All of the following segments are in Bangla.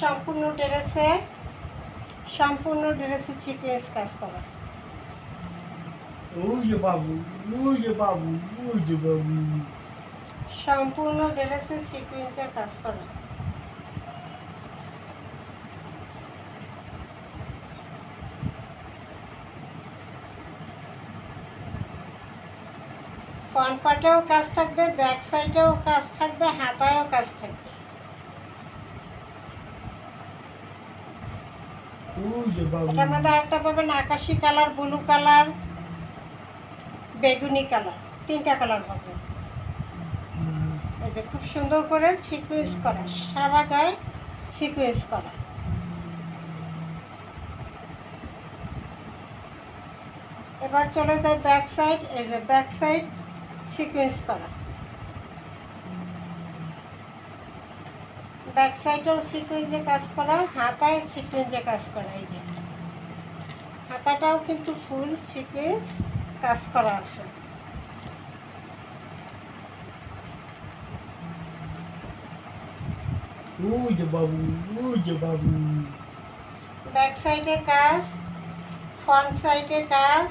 সম্পূর্ণ ড্রেসে সম্পূর্ণ ড্রেসে সিকোয়েন্স কাজ করা। বাবু বাবু বাবু। সম্পূর্ণ ড্রেসে সিকোয়েন্সের কাজ করা। ফ্রন্ট পার্টেও কাজ থাকবে ব্যাক সাইডেও কাজ থাকবে হাতায়ও কাজ থাকবে ওই যে বাবু এটার মধ্যে আরেকটা পাবেন আকাশি কালার ব্লু কালার বেগুনি কালার তিনটা কালার পাবেন। এই যে খুব সুন্দর করে সিকুয়েন্স করা সারা গায়ে সিকুয়েন্স করা। এবার চলে যায় ব্যাক সাইড এই যে ব্যাক সাইড সিকুয়েন্স করা। ব্যাক সাইডেও সিকুয়েন্সে কাজ করা হাতায় সিকুয়েন্সে কাজ করা এই যে। হাতাটাও কিন্তু ফুল সিকুয়েন্স কাজ করা আছে। যে যে ব্যাক সাইডে কাজ ফ্রন্ট সাইডে কাজ।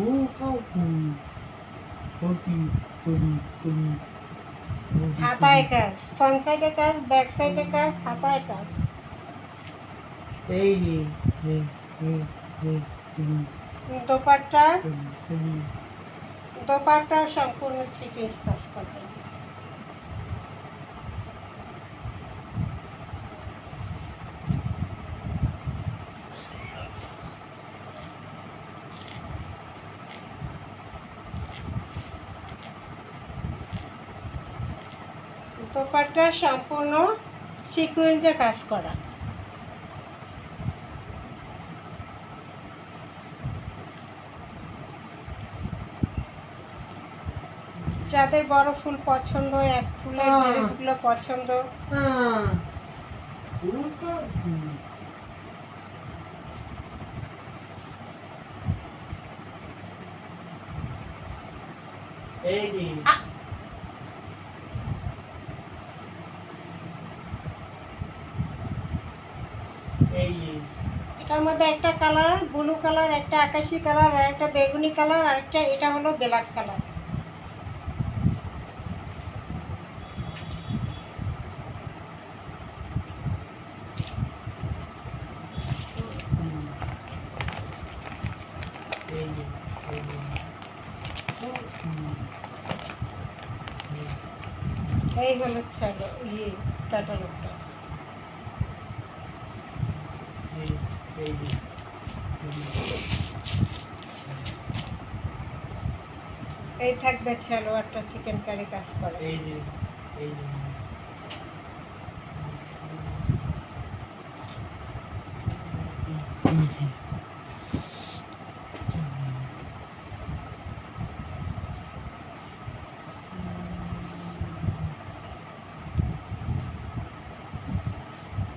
ও বাবু। কবি কবি হাতায় কাজ ফ্রন্ট সাইডে কাজ ব্যাক সাইডে কাজ হাতায় কাজ এই যে দোপাট্টা দোপাট্টাও সম্পূর্ণ সিকুয়েন্স কাজ করা দোপাট্টা সম্পূর্ণ সিকুয়েন্সে কাজ করা। যাদের বড় ফুল পছন্দ এক ফুলের। ড্রেসগুলো পছন্দ। হ্যাঁ। ও বাবু এই যে এই যে এটার মধ্যে একটা কালার, ব্লু কালার, একটা আকাশি কালার, আর একটা বেগুনি কালার, আর একটা এটা হলো ব্ল্যাক কালার। এই হলো ছেলে ইয়ে ক্যাটালগটা এই থাকবে সালোয়ারটা চিকেন কারি কাজ করে। এই যে এই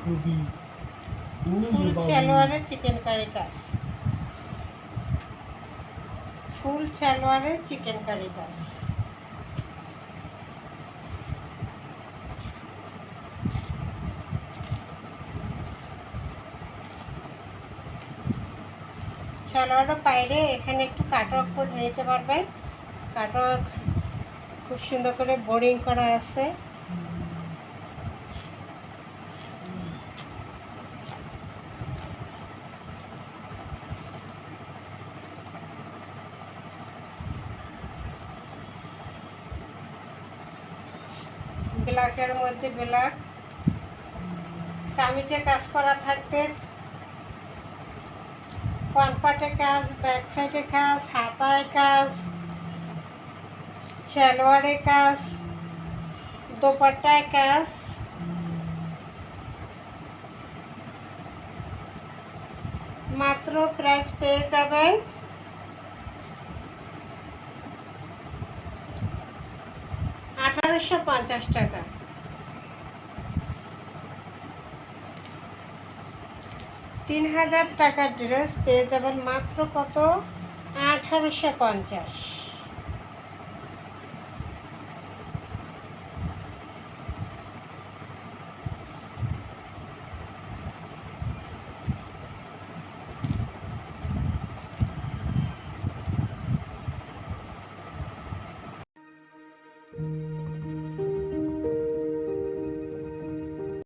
খুবই ফুল সালোয়ারে চিকেন কারি কাজ। ফুল সালোয়ারে চিকেন কারি কাজ। সালোয়ারটা বাইরে এখানে একটু কাটওয়ার্ক করে নিতে পারবেন। কাটওয়ার্ক খুব সুন্দর করে বোরিং করা আছে। ব্ল্যাকের মধ্যে ব্ল্যাক কামিজে কাজ করা থাকবে। পার্টে কাজ ব্যাক সাইডে কাজ, হাতায় কাজ, সালোয়ারে কাজ, দোপাট্টায় কাজ। মাত্র প্রাইস পেয়ে যাবেন। আঠারোশো পঞ্চাশ টাকা। তিন হাজার টাকার ড্রেস পেয়ে যাবেন মাত্র কত? আঠারোশো পঞ্চাশ।